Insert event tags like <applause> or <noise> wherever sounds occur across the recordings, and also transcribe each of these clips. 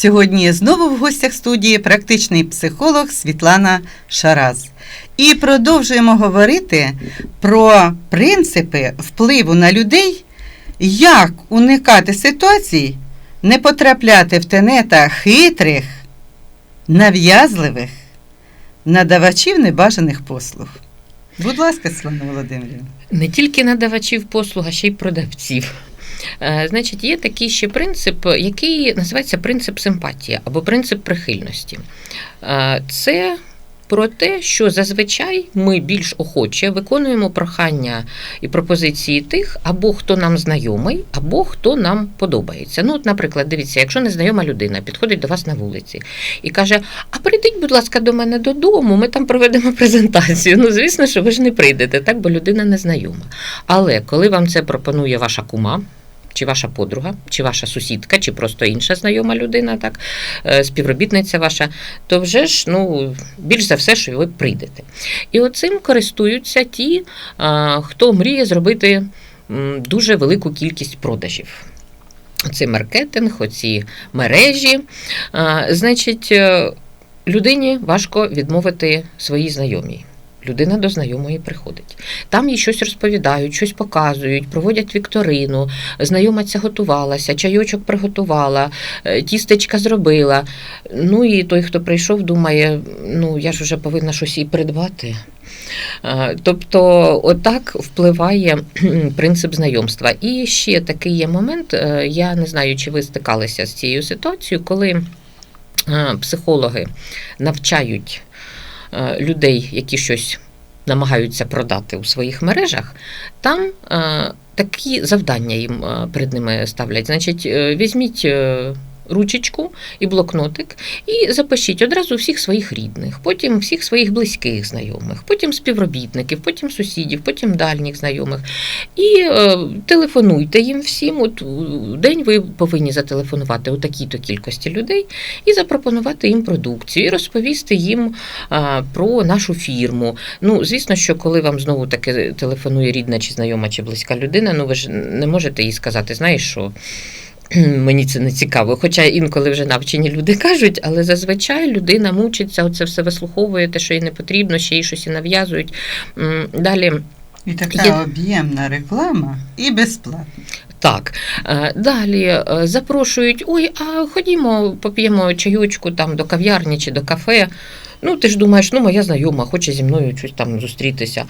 Сьогодні знову в гостях студії практичний психолог Світлана Шараз. І продовжуємо говорити про принципи впливу на людей, як уникати ситуацій, не потрапляти в тенета хитрих, нав'язливих, надавачів небажаних послуг. Будь ласка, Світлана Володимирівна. Не тільки надавачів послуг, а ще й продавців. Е, Значить, є такий ще принцип, який називається принцип симпатії або принцип прихильності. Е, Це про те, що зазвичай ми більш охоче виконуємо прохання і пропозиції тих, або хто нам знайомий, або хто нам подобається. Ну, от, наприклад, дивіться, якщо незнайома людина підходить до вас на вулиці і каже: А прийдіть, будь ласка, до мене додому, ми там проведемо презентацію. Ну, звісно, що ви ж не прийдете, так, бо людина незнайома. Але коли вам це пропонує ваша кума. Чи ваша подруга, чи ваша сусідка, чи просто інша знайома людина, так, е, співробітниця ваша, то вже ж ну, більш за все, що ви прийдете. І оцим користуються ті, хто мріє зробити дуже велику кількість продажів. Це маркетинг, оці мережі. А, Значить, е, людині важко відмовити своїй знайомій. Людина до знайомої приходить. Там їй щось розповідають, щось показують, проводять вікторину, знайома ця готувалася, чайочок приготувала, е, тістечка зробила. Ну і той, хто прийшов, думає, ну я ж вже повинна щось їй придбати. Е, Тобто, отак впливає принцип знайомства. І ще такий є момент, е, я не знаю, чи ви стикалися з цією ситуацією, коли психологи навчають людей, які щось намагаються продати у своїх мережах, там е, такі завдання їм е, перед ними ставлять. Значить, е, візьміть. Е, Ручечку і блокнотик, і запишіть одразу всіх своїх рідних, потім всіх своїх близьких знайомих, потім співробітників, потім сусідів, потім дальніх знайомих. І е, телефонуйте їм всім. От у день ви повинні зателефонувати у такій-то кількості людей і запропонувати їм продукцію, і розповісти їм а, про нашу фірму. Ну, звісно, що коли вам знову таки телефонує рідна чи знайома чи близька людина, ну ви ж не можете їй сказати, знаєш що. <clears throat> Мені це не цікаво, хоча інколи вже навчені люди <laughs> кажуть, але зазвичай людина мучиться, оце все вислуховує, те, що їй не потрібно, ще й щось і нав'язують. Далі І така Є- об'ємна реклама і безплатна. Так, е, далі е, запрошують: ой, а ходімо, поп'ємо чайочку там до кав'ярні чи до кафе. Ну, ти ж думаєш, ну моя знайома хоче зі мною щось там зустрітися.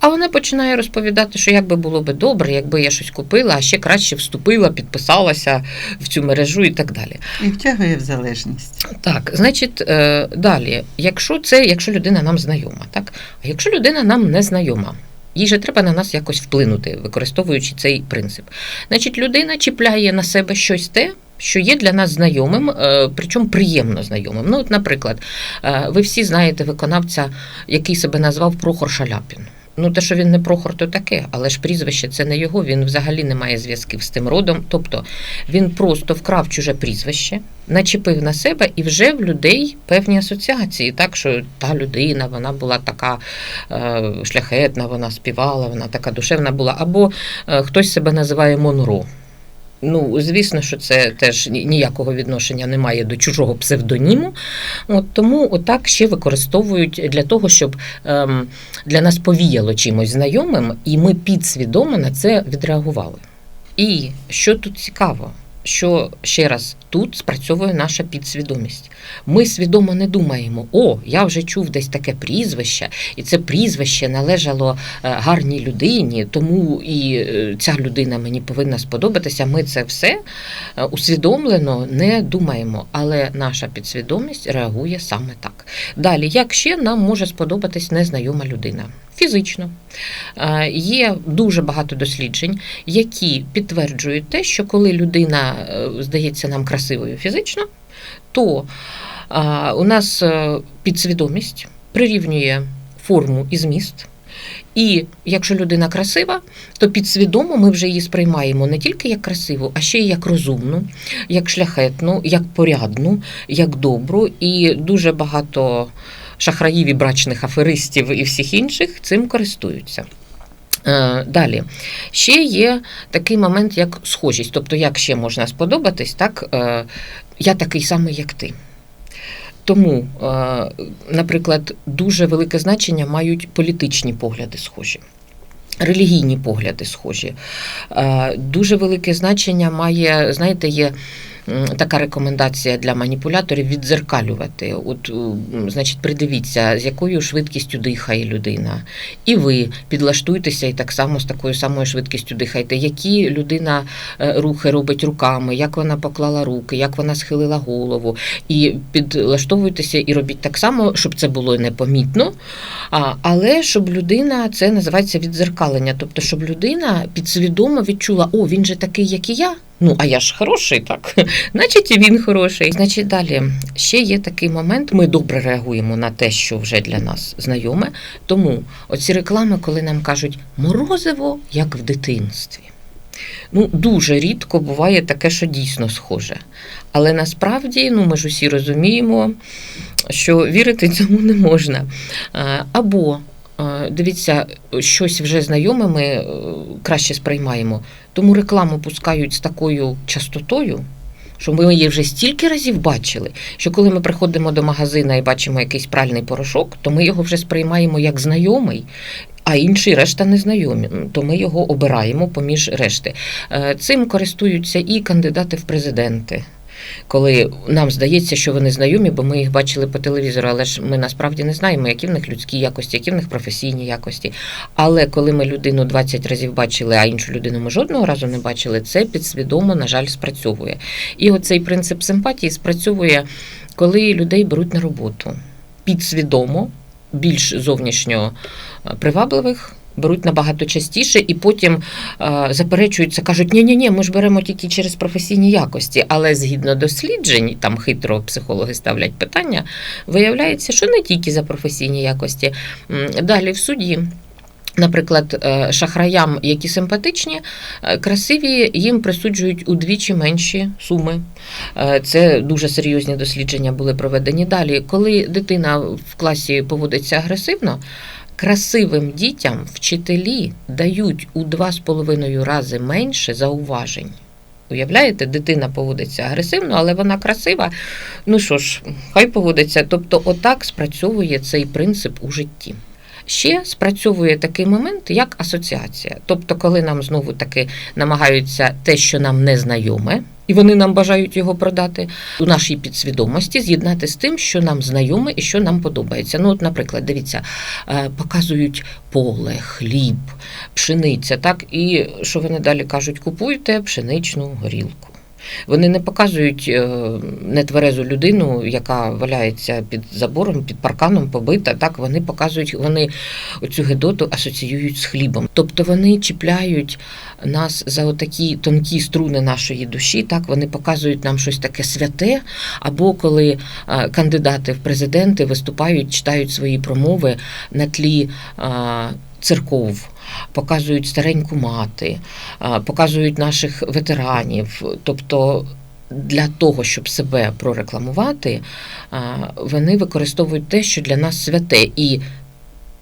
А вона починає розповідати, що як би було би добре, якби я щось купила, а ще краще вступила, підписалася в цю мережу і так далі. І втягує в залежність. Так, значить, е, далі, якщо це, якщо людина нам знайома, так? А якщо людина нам не знайома, їй же треба на нас якось вплинути, використовуючи цей принцип. Значить, людина чіпляє на себе щось те. Що є для нас знайомим, е, причому приємно знайомим. Ну, от, наприклад, е, ви всі знаєте виконавця, який себе назвав Прохор Шаляпін. Ну, те, що він не Прохор, то таке, але ж прізвище це не його, він взагалі не має зв'язків з тим родом. Тобто він просто вкрав чуже прізвище, начепив на себе і вже в людей певні асоціації. Так що та людина, вона була така е, шляхетна, вона співала, вона така душевна була. Або е, хтось себе називає Монро. Ну, звісно, що це теж ніякого відношення немає до чужого псевдоніму. От тому отак ще використовують для того, щоб ем, для нас повіяло чимось знайомим, і ми підсвідомо на це відреагували. І що тут цікаво, що ще раз тут спрацьовує наша підсвідомість. Ми свідомо не думаємо, о, я вже чув десь таке прізвище, і це прізвище належало е, гарній людині, тому і е, ця людина мені повинна сподобатися. Ми це все е, усвідомлено не думаємо, але наша підсвідомість реагує саме так. Далі, як ще нам може сподобатись незнайома людина? Фізично. Е, Є дуже багато досліджень, які підтверджують те, що коли людина е, здається нам красивою фізично, то у нас е, підсвідомість прирівнює форму і зміст. І якщо людина красива, то підсвідомо ми вже її сприймаємо не тільки як красиву, а ще й як розумну, як шляхетну, як порядну, як добру. І дуже багато шахраїв і брачних аферистів і всіх інших цим користуються. Е, Далі ще є такий момент, як схожість. Тобто, як ще можна сподобатись, так е, я такий самий, як ти. Тому, е, наприклад, дуже велике значення мають політичні погляди схожі. Релігійні погляди схожі. Е, Дуже велике значення має, знаєте, є така рекомендація для маніпуляторів відзеркалювати. От, значить, придивіться, з якою швидкістю дихає людина. І ви підлаштуйтеся і так само з такою самою швидкістю дихайте. Які людина е, рухи робить руками, як вона поклала руки, як вона схилила голову. І підлаштовуйтеся і робіть так само, щоб це було непомітно. Але щоб людина, це називається відзеркалення. Тобто, щоб людина підсвідомо відчула, о, він же такий, як і я. Ну, а я ж хороший, так? <laughs> Значить, і він хороший. Значить, далі ще є такий момент. Ми добре реагуємо на те, що вже для нас знайоме. Тому оці реклами, коли нам кажуть морозиво, як в дитинстві. Ну, дуже рідко буває таке, що дійсно схоже. Але насправді, ну ми ж усі розуміємо, що вірити цьому не можна. Або дивіться, щось вже знайоме ми е, краще сприймаємо, тому рекламу пускають з такою частотою. Що ми її вже стільки разів бачили, що коли ми приходимо до магазина і бачимо якийсь пральний порошок, то ми його вже сприймаємо як знайомий, а інші решта незнайомі. знайомі, То ми його обираємо поміж решти. Е, Цим користуються і кандидати в президенти. Коли нам здається, що вони знайомі, бо ми їх бачили по телевізору, але ж ми насправді не знаємо, які в них людські якості, які в них професійні якості. Але коли ми людину 20 разів бачили, а іншу людину ми жодного разу не бачили, це підсвідомо, на жаль, спрацьовує. І оцей принцип симпатії спрацьовує, коли людей беруть на роботу підсвідомо, більш зовнішньо е, привабливих. Беруть набагато частіше і потім е, заперечуються, кажуть, ні, ні, ні, ми ж беремо тільки через професійні якості. Але згідно досліджень, там хитро психологи ставлять питання, виявляється, що не тільки за професійні якості. Далі в суді. Наприклад, е, шахраям, які симпатичні, е, красиві, їм присуджують удвічі менші суми. Е, Це дуже серйозні дослідження були проведені. Далі, коли дитина в класі поводиться агресивно, красивим дітям вчителі дають у 2,5 рази менше зауважень. Уявляєте, дитина поводиться агресивно, але вона красива. Ну що ж, хай поводиться. Тобто, отак спрацьовує цей принцип у житті. Ще спрацьовує такий момент, як асоціація. Тобто, коли нам знову таки намагаються те, що нам не знайоме, і вони нам бажають його продати у нашій підсвідомості, з'єднати з тим, що нам знайоме і що нам подобається. Ну, от, наприклад, дивіться, е, показують поле, хліб, пшениця, так і що вони далі кажуть, купуйте пшеничну горілку. Вони не показують е, нетверезу людину, яка валяється під забором, під парканом, побита. Так вони показують, вони оцю гедоту асоціюють з хлібом. Тобто вони чіпляють нас за отакі тонкі струни нашої душі. Так вони показують нам щось таке святе. Або коли е, кандидати в президенти виступають, читають свої промови на тлі е, церков. Показують стареньку мати, показують наших ветеранів. Тобто для того, щоб себе прорекламувати, вони використовують те, що для нас святе. І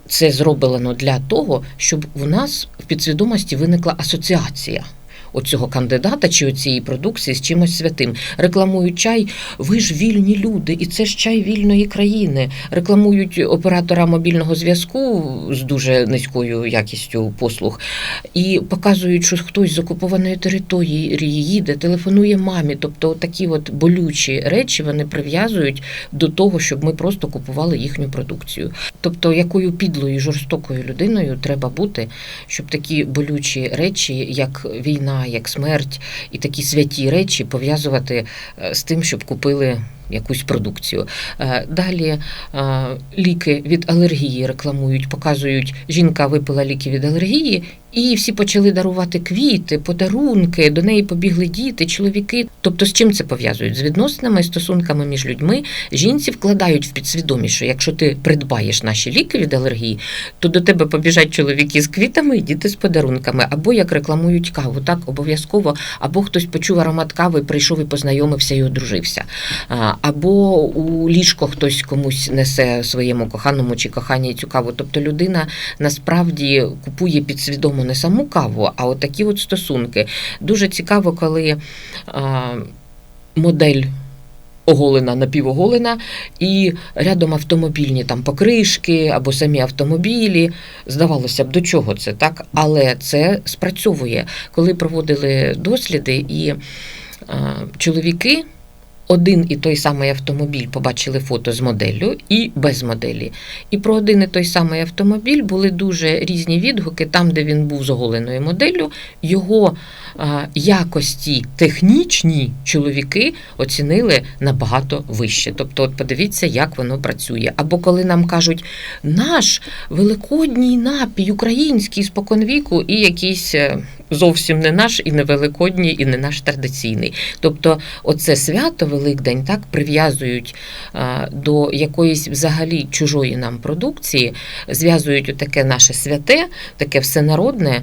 це зроблено для того, щоб у нас в підсвідомості виникла асоціація. Оцього кандидата чи оцієї продукції з чимось святим. Рекламують чай, ви ж вільні люди, і це ж чай вільної країни. Рекламують оператора мобільного зв'язку з дуже низькою якістю послуг і показують, що хтось з окупованої території їде, телефонує мамі. Тобто такі от болючі речі вони прив'язують до того, щоб ми просто купували їхню продукцію. Тобто, якою підлою, жорстокою людиною треба бути, щоб такі болючі речі, як війна, як смерть, і такі святі речі пов'язувати е, з тим, щоб купили якусь продукцію. Е, Далі е, ліки від алергії рекламують, показують, жінка випила ліки від алергії, І всі почали дарувати квіти, подарунки, до неї побігли діти, чоловіки. Тобто, з чим це пов'язують? З відносинами, стосунками між людьми. Жінці вкладають в підсвідомість, що якщо ти придбаєш наші ліки від алергії, то до тебе побіжать чоловіки з квітами і діти з подарунками, або як рекламують каву, так обов'язково, або хтось почув аромат кави, прийшов і познайомився і одружився. Або у ліжко хтось комусь несе своєму коханому чи коханій цю каву. Тобто людина насправді купує підсвідомо не саму каву, а от такі от стосунки. Дуже цікаво, коли а, модель. Оголена, напівоголена, і рядом автомобільні там покришки або самі автомобілі. Здавалося б, до чого це так? Але це спрацьовує. Коли проводили досліди, і е, чоловіки один і той самий автомобіль побачили фото з моделлю і без моделі. І про один і той самий автомобіль були дуже різні відгуки. Там, де він був з оголеною моделлю, його е, якості технічні чоловіки оцінили набагато вище. Тобто, от подивіться, як воно працює. Або коли нам кажуть, наш великодній напій український споконвіку, і якийсь е, зовсім не наш, і не великодній, і не наш традиційний. Тобто, оце свято Великдень так прив'язують до якоїсь взагалі чужої нам продукції, зв'язують таке наше святе, таке всенародне,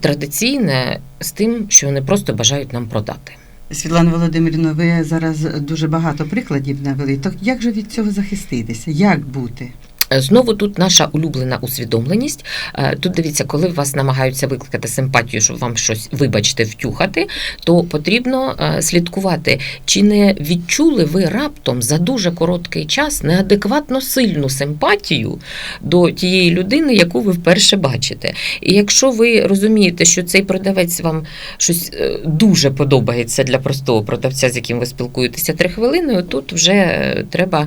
традиційне з тим, що вони просто бажають нам продати. Світлана Володимирівна, ви зараз дуже багато прикладів навели. То як же від цього захиститися? Як бути? Е, Знову тут наша улюблена усвідомленість. Е, Тут дивіться, коли вас намагаються викликати симпатію, щоб вам щось, вибачте, втюхати, то потрібно е, слідкувати, чи не відчули ви раптом за дуже короткий час неадекватно сильну симпатію до тієї людини, яку ви вперше бачите. І якщо ви розумієте, що цей продавець вам щось дуже подобається для простого продавця, з яким ви спілкуєтеся три хвилини, тут вже треба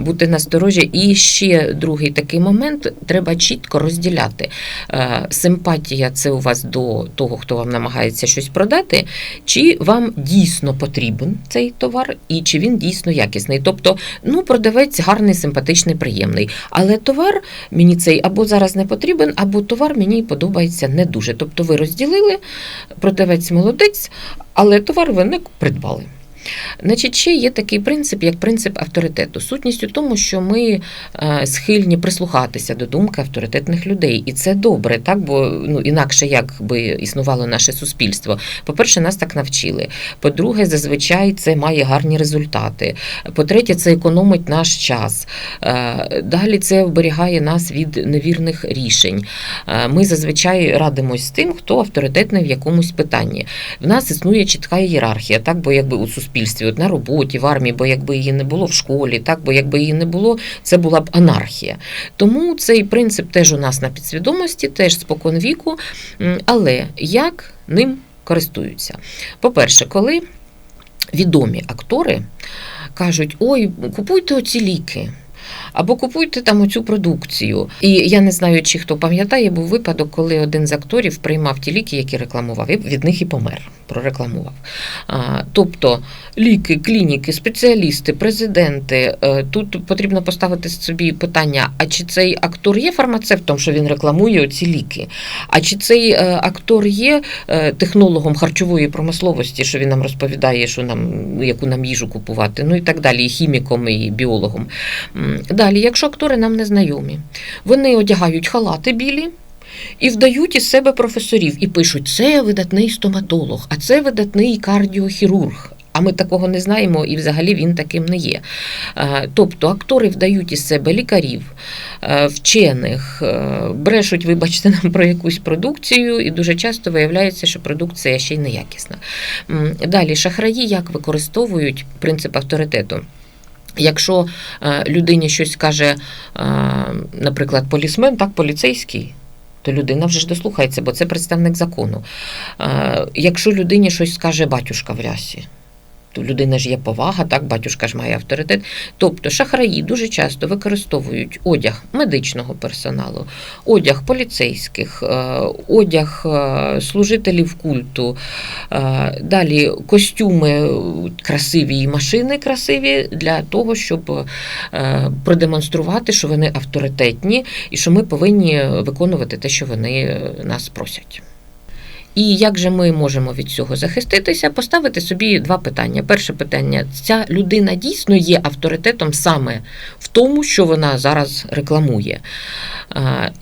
бути насторожі. І ще другий такий момент: треба чітко розділяти. Е, Симпатія це у вас до того, хто вам намагається щось продати, чи вам дійсно потрібен цей товар, і чи він дійсно якісний. Тобто, ну, продавець гарний, симпатичний, приємний. Але товар мені цей або зараз не потрібен, або товар мені подобається не дуже. Тобто, ви розділили, продавець молодець, але товар ви не придбали. Значить, ще є такий принцип, як принцип авторитету. Сутність у тому, що ми е, схильні прислухатися до думки авторитетних людей, і це добре, так бо ну інакше як би існувало наше суспільство. По-перше, нас так навчили. По-друге, зазвичай це має гарні результати. По-третє, це економить наш час. Е, Далі це вберігає нас від невірних рішень. Е, Ми зазвичай радимось з тим, хто авторитетний в якомусь питанні. В нас існує чітка ієрархія, так бо якби у суспільстві, от на роботі, в армії, бо якби її не було в школі, так бо якби її не було, це була б анархія. Тому цей принцип теж у нас на підсвідомості, теж спокон віку. Але як ним користуються? По-перше, коли відомі актори кажуть: ой, купуйте оці ліки. Або купуйте там оцю продукцію. І я не знаю, чи хто пам'ятає, був випадок, коли один з акторів приймав ті ліки, які рекламував, і від них і помер, прорекламував. А, тобто ліки, клініки, спеціалісти, президенти. е, Тут потрібно поставити собі питання: а чи цей актор є фармацевтом, що він рекламує ці ліки? А чи цей е, актор є е, технологом харчової промисловості, що він нам розповідає, що нам яку нам їжу купувати, ну і так далі, і хіміком, і біологом. Далі, якщо актори нам не знайомі, вони одягають халати білі. І вдають із себе професорів і пишуть: це видатний стоматолог, а це видатний кардіохірург. А ми такого не знаємо, і взагалі він таким не є. Е, Тобто актори вдають із себе лікарів, е, вчених, е, брешуть, вибачте, нам про якусь продукцію, і дуже часто виявляється, що продукція ще й неякісна. Далі, шахраї як використовують принцип авторитету. Якщо е, людині щось каже, е, наприклад, полісмен, так, поліцейський, то людина вже ж дослухається, бо це представник закону. Е, Якщо людині щось скаже батюшка в рясі, у людини ж є повага, так, батюшка ж має авторитет. Тобто шахраї дуже часто використовують одяг медичного персоналу, одяг поліцейських, е, одяг е, служителів культу, е, далі костюми красиві і машини красиві для того, щоб продемонструвати, що вони авторитетні і що ми повинні виконувати те, що вони нас просять. І як же ми можемо від цього захиститися? Поставити собі два питання. Перше питання: ця людина дійсно є авторитетом саме в тому, що вона зараз рекламує.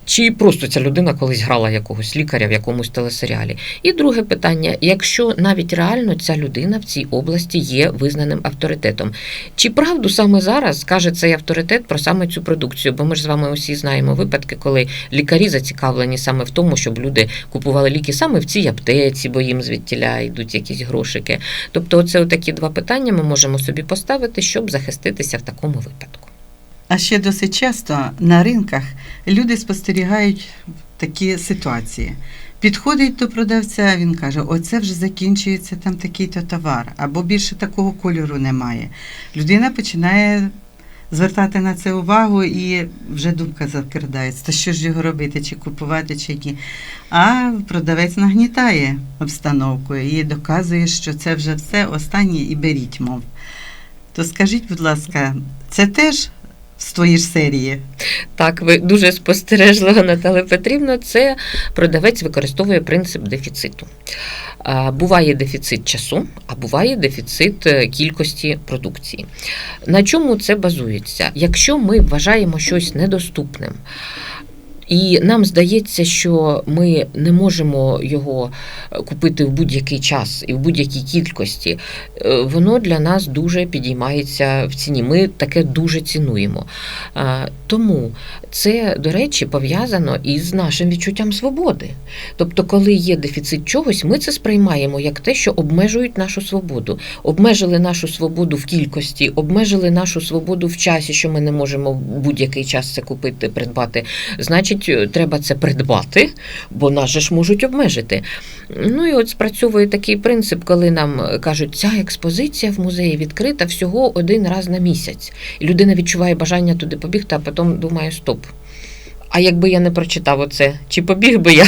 Чи просто ця людина колись грала якогось лікаря в якомусь телесеріалі? І друге питання: якщо навіть реально ця людина в цій області є визнаним авторитетом, чи правду саме зараз каже цей авторитет про саме цю продукцію? Бо ми ж з вами усі знаємо випадки, коли лікарі зацікавлені саме в тому, щоб люди купували ліки саме в цій аптеці, бо їм звідтіля йдуть якісь грошики. Тобто, оце такі два питання ми можемо собі поставити, щоб захиститися в такому випадку. А ще досить часто на ринках люди спостерігають такі ситуації. Підходить до продавця, він каже: оце вже закінчується там такий-то товар, або більше такого кольору немає. Людина починає звертати на це увагу і вже думка закрадається, та що ж його робити, чи купувати, чи ні. А продавець нагнітає обстановку і доказує, що це вже все останнє і беріть, мов. То скажіть, будь ласка, це теж з твоєї ж серії? Так, ви дуже спостережливо, Наталя Петрівна. Це продавець використовує принцип дефіциту. Буває дефіцит часу, а буває дефіцит е, кількості продукції. На чому це базується? Якщо ми вважаємо щось недоступним, і нам здається, що ми не можемо його е, купити в будь-який час і в будь-якій кількості, е, воно для нас дуже підіймається в ціні. Ми таке дуже цінуємо. Тому це, до речі, пов'язано із нашим відчуттям свободи. Тобто, коли є дефіцит чогось, ми це сприймаємо як те, що обмежують нашу свободу. Обмежили нашу свободу в кількості, обмежили нашу свободу в часі, що ми не можемо в будь-який час це купити, придбати. Значить, треба це придбати, бо нас же ж можуть обмежити. Ну і от спрацьовує такий принцип, коли нам кажуть, ця експозиція в музеї відкрита всього один раз на місяць. І людина відчуває бажання туди побігти, а потім думає, стоп. А якби я не прочитав оце, чи побіг би я?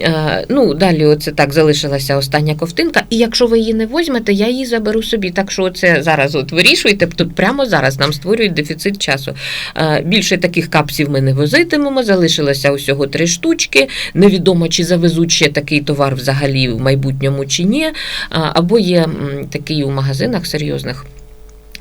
Е, Ну, далі оце так залишилася остання ковтинка. І якщо ви її не возьмете, я її заберу собі. Так що це зараз от вирішуйте, тут прямо зараз нам створюють дефіцит часу. Е, Більше таких капсів ми не возитимемо, залишилося усього три штучки. Невідомо, чи завезуть ще такий товар взагалі в майбутньому чи ні. А, Або є такий у магазинах серйозних.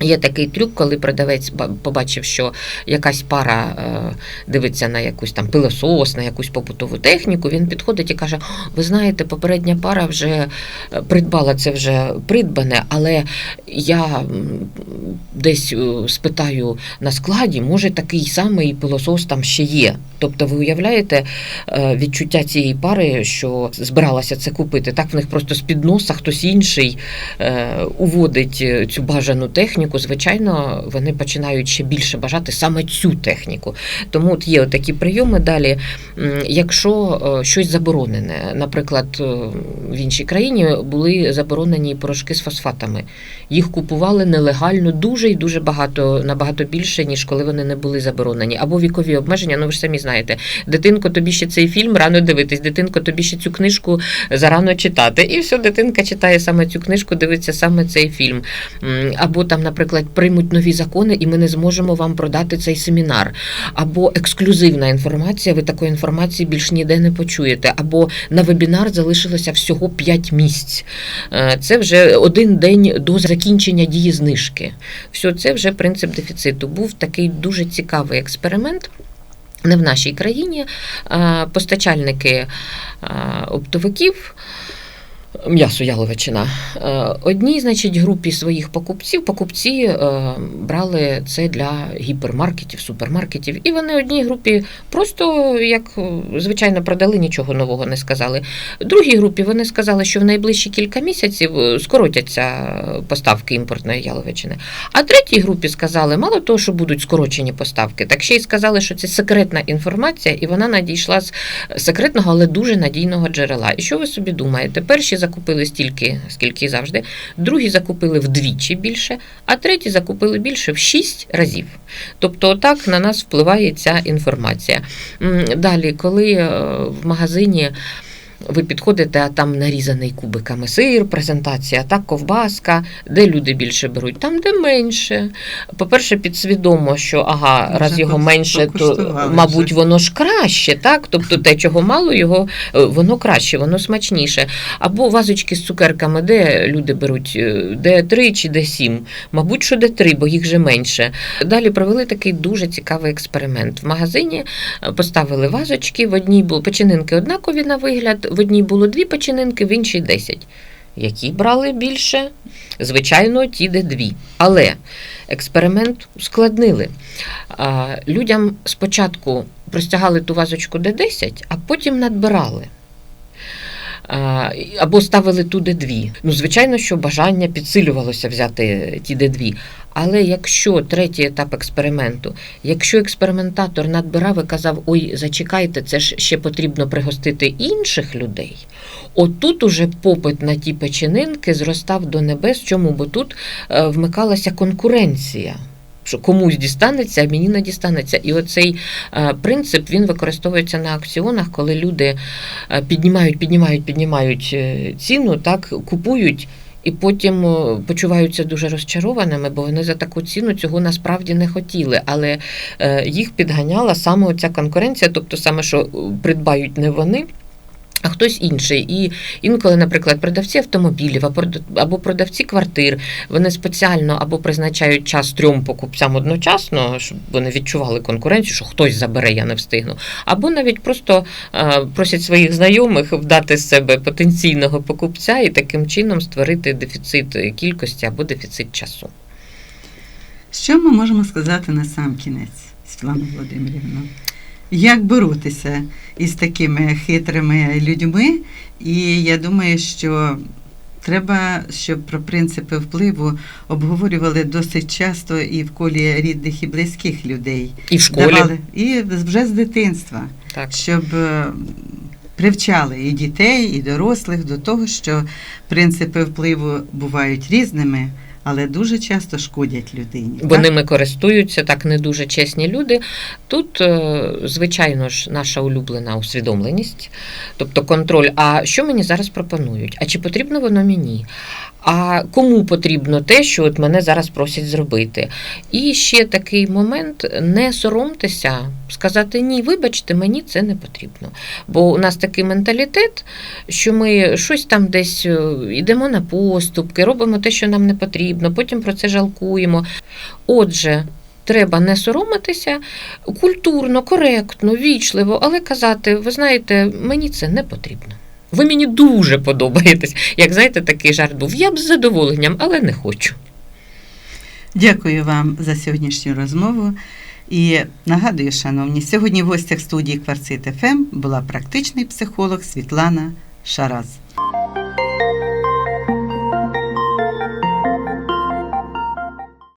Є такий трюк, коли продавець ба- побачив, що якась пара е, дивиться на якусь там пилосос, на якусь побутову техніку. Він підходить і каже: Ви знаєте, попередня пара вже е, придбала це вже придбане, але я десь е, спитаю на складі, може такий самий пилосос там ще є. Тобто, ви уявляєте е, відчуття цієї пари, що збиралася це купити. Так в них просто з під носа хтось інший е, уводить е, цю бажану техніку, звичайно, вони починають ще більше бажати саме цю техніку. Тому от є такі прийоми. Далі, якщо щось заборонене, наприклад, в іншій країні були заборонені порошки з фосфатами. Їх купували нелегально дуже і дуже багато, набагато більше, ніж коли вони не були заборонені. Або вікові обмеження, ну ви ж самі знаєте, дитинко, тобі ще цей фільм рано дивитись, дитинко, тобі ще цю книжку зарано читати. І все, дитинка читає саме цю книжку, дивиться саме цей фільм. Або там, наприклад, приймуть нові закони, і ми не зможемо вам продати цей семінар. Або ексклюзивна інформація, ви такої інформації більш ніде не почуєте. Або на вебінар залишилося всього 5 місць. Е, Це вже один день до закінчення дії знижки. Все це вже принцип дефіциту. Був такий дуже цікавий експеримент. Не в нашій країні постачальники оптовиків. М'ясо яловичина. Е, Одній, значить, групі своїх покупців покупці е, брали це для гіпермаркетів, супермаркетів, і вони одній групі просто як е, звичайно продали, нічого нового не сказали. Другій групі вони сказали, що в найближчі кілька місяців скоротяться поставки імпортної яловичини. А третій групі сказали, мало того, що будуть скорочені поставки, так ще й сказали, що це секретна інформація, і вона надійшла з секретного, але дуже надійного джерела. І що ви собі думаєте? Перші закупили стільки, скільки завжди, другі закупили вдвічі більше, а треті закупили більше в 6 разів. Тобто, так на нас впливає ця інформація. Далі, коли е, в магазині ви підходите, а там нарізаний кубиками сир, презентація, так, ковбаска, де люди більше беруть, там, де менше. По-перше, підсвідомо, що ага, Вже раз його менше, то мабуть воно ж краще, так? Тобто те, чого мало, його е, воно краще, воно смачніше. Або вазочки з цукерками, де люди беруть, е, де три чи де сім. Мабуть, що де три, бо їх же менше. Далі провели такий дуже цікавий експеримент. В магазині е, поставили вазочки, в одній були печенинки однакові на вигляд, в одній було дві печенинки, в іншій десять. Які брали більше? Звичайно, ті, де дві. Але експеримент ускладнили. Людям спочатку простягали ту вазочку де 10, а потім надбирали. Або ставили ту де дві. Ну, звичайно, що бажання підсилювалося взяти ті де дві. Але якщо третій етап експерименту, якщо експериментатор надбирав і казав, ой, зачекайте, це ж ще потрібно пригостити інших людей, отут уже попит на ті печенинки зростав до небес. Чому? Бо тут е, вмикалася конкуренція. Що комусь дістанеться, а мені не дістанеться. І оцей е, принцип він використовується на акціонах, коли люди е, піднімають, піднімають, піднімають ціну, так купують. І потім е, почуваються дуже розчарованими, бо вони за таку ціну цього насправді не хотіли. Але е, їх підганяла саме оця конкуренція, тобто саме, що е, придбають не вони. А хтось інший. І інколи, наприклад, продавці автомобілів або продавці квартир, вони спеціально або призначають час трьом покупцям одночасно, щоб вони відчували конкуренцію, що хтось забере, я не встигну. Або навіть просто е, просять своїх знайомих вдати з себе потенційного покупця і таким чином створити дефіцит кількості або дефіцит часу. Що ми можемо сказати на сам кінець, Світлана Володимирівна? Як боротися із такими хитрими людьми? І я думаю, що треба, щоб про принципи впливу обговорювали досить часто і в колі рідних і близьких людей. І в школі. Давали, і вже з дитинства, Так. щоб е, привчали і дітей, і дорослих до того, що принципи впливу бувають різними, але дуже часто шкодять людині. Бо так? ними користуються так не дуже чесні люди. Тут, е, звичайно ж, наша улюблена усвідомленість, тобто контроль. А що мені зараз пропонують? А чи потрібно воно мені? А кому потрібно те, що от мене зараз просять зробити? І ще такий момент: не соромтеся, сказати ні, вибачте, мені це не потрібно. Бо у нас такий менталітет, що ми щось там десь е, йдемо на поступки, робимо те, що нам не потрібно, потім про це жалкуємо. Отже, треба не соромитися культурно, коректно, вічливо, але казати, ви знаєте, мені це не потрібно. Ви мені дуже подобаєтесь. Як знаєте, такий жарт був. Я б з задоволенням, але не хочу. Дякую вам за сьогоднішню розмову. І нагадую, шановні, сьогодні в гостях студії Кварцит ФМ була практичний психолог Світлана Шараз.